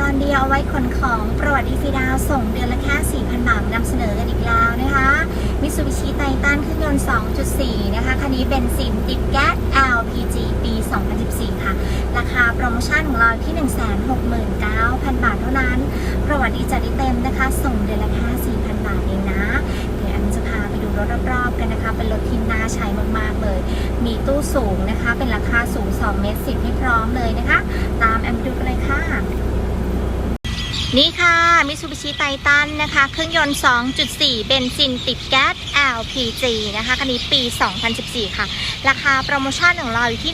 ตอนเดียวเอาไว้ขนของประวัติดีฟีดาวส่งเดือนละแค่ 4,000 บาทนำเสนอกันอีกแล้วนะคะมิ t ซูบิชิไททันเครื่องยนต์ 2.4 นะคะ คันนี้เป็นซินติดแก๊ส LPG ปี 2014 ค่ะ ราคาโปรโมชั่นของเราที่ 169,000 บาทเท่านั้น ประวัติดีจัดได้เต็มนะคะ ส่งเดือนละแค่4,000 บาทเองนะ เดี๋ยวแอมจะพาไปดูรถรอบๆกันนะคะ เป็นรถที่น่าใช้มากๆเลย มีตู้สูงนะคะ เป็นราคาสูง 2 เมตร10ให้พร้อมเลยนะคะ ตามแอมไปดูกันเลยค่ะ นี่ค่ะมิ t ซูบิชิไททันนะคะ เครื่องยนต์ 2.4 เบนซินติดแก๊ส LPG นะคะคันนี้ปี 2014 ค่ะ ราคาโปรโมชั่นของเราอยู่ที่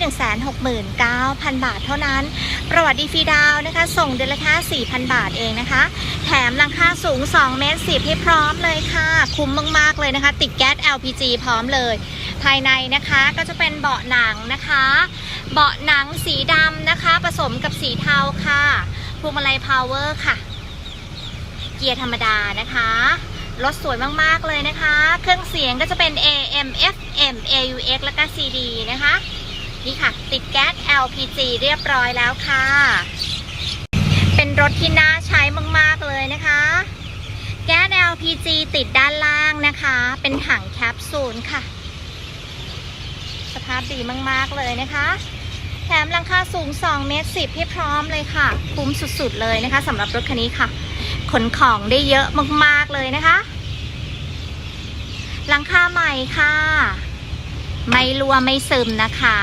169,000 บาทเท่านั้น ประวัติดีฟีดาวน์นะคะ ส่งเดือนละแค่4,000 บาทเองนะคะ แถมราคาสูง 2 เมตร 10 ให้พร้อมเลยค่ะ คุ้มมากๆเลยนะคะ ติดแก๊ส LPG พร้อมเลย ภายในนะคะก็จะเป็นเบาะหนังนะคะ เบาะหนังสีดำนะคะ ผสมกับสีเทาค่ะพวงมาลัยพาวเวอร์ค่ะ เกียร์ธรรมดานะคะ รถสวยมากๆเลยนะคะ เครื่องเสียงก็จะเป็น AM FM AUX แล้วก็ CD นะคะ นี่ค่ะ ติดแก๊ส LPG เรียบร้อยแล้วค่ะ เป็นรถที่น่าใช้มากๆเลยนะคะ แก๊ส LPG ติดด้านล่างนะคะ เป็นถังแคปซูลค่ะ สภาพดีมากๆเลยนะคะแถมหลังคาสูง 2 เมตร 10 ให้พร้อมเลยค่ะ คุ้มสุดๆเลยนะคะสำหรับรถคันนี้ค่ะ ขนของได้เยอะมากๆเลยนะคะ หลังคาใหม่ค่ะ ไม่รั่วไม่ซึมนะคะ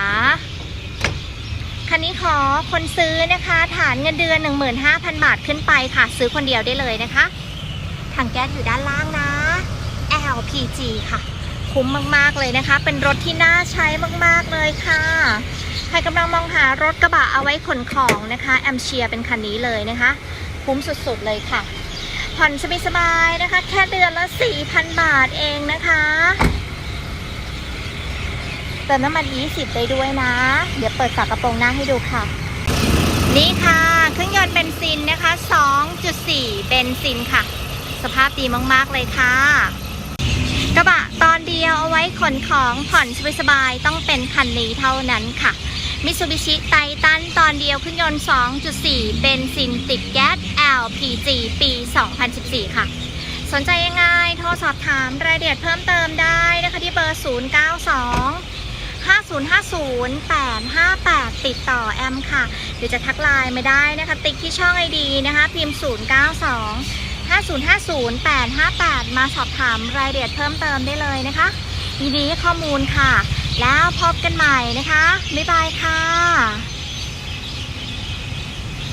คันนี้ขอคนซื้อนะคะ ฐานเงินเดือน 15,000 บาทขึ้นไปค่ะ ซื้อคนเดียวได้เลยนะคะ ถังแก๊สอยู่ด้านล่างนะ LPG ค่ะ คุ้มมากๆเลยนะคะ เป็นรถที่น่าใช้มากๆเลยค่ะใครกำลังมองหารถกระบะเอาไว้ขนของนะคะ แอมเชียเป็นคันนี้เลยนะคะ คุ้มสุดๆเลยค่ะ ผ่อนสบายๆนะคะ แค่เดือนละ 4,000 บาทเองนะคะเติมน้ำมัน 20 ได้ด้วยนะ เดี๋ยวเปิดฝากระโปรงหน้าให้ดูค่ะ นี่ค่ะเครื่องยนต์เบนซินนะคะ 2.4 เบนซินค่ะ สภาพดีมากๆเลยค่ะ กระบะตอนเดียวเอาไว้ขนของผ่อนสบายๆต้องเป็นคันนี้เท่านั้นค่ะมิซูบิชิไททันตอนเดียวเครื่องยนต์ 2.4 เบนซินติดแก๊ส LPG 2014 ค่ะ สนใจยังไง โทรสอบถามรายละเอียดเพิ่มเติมได้นะคะที่เบอร์ 092 5050 858 ติดต่อแอมค่ะ หรือจะทักไลน์ไม่ได้นะคะ ติ๊กที่ช่องไอดีนะคะ พิมพ์ 092 5050 858 มาสอบถามรายละเอียดเพิ่มเติมได้เลยนะคะยินดีให้ข้อมูลค่ะ แล้วพบกันใหม่นะคะ บ๊ายบายค่ะ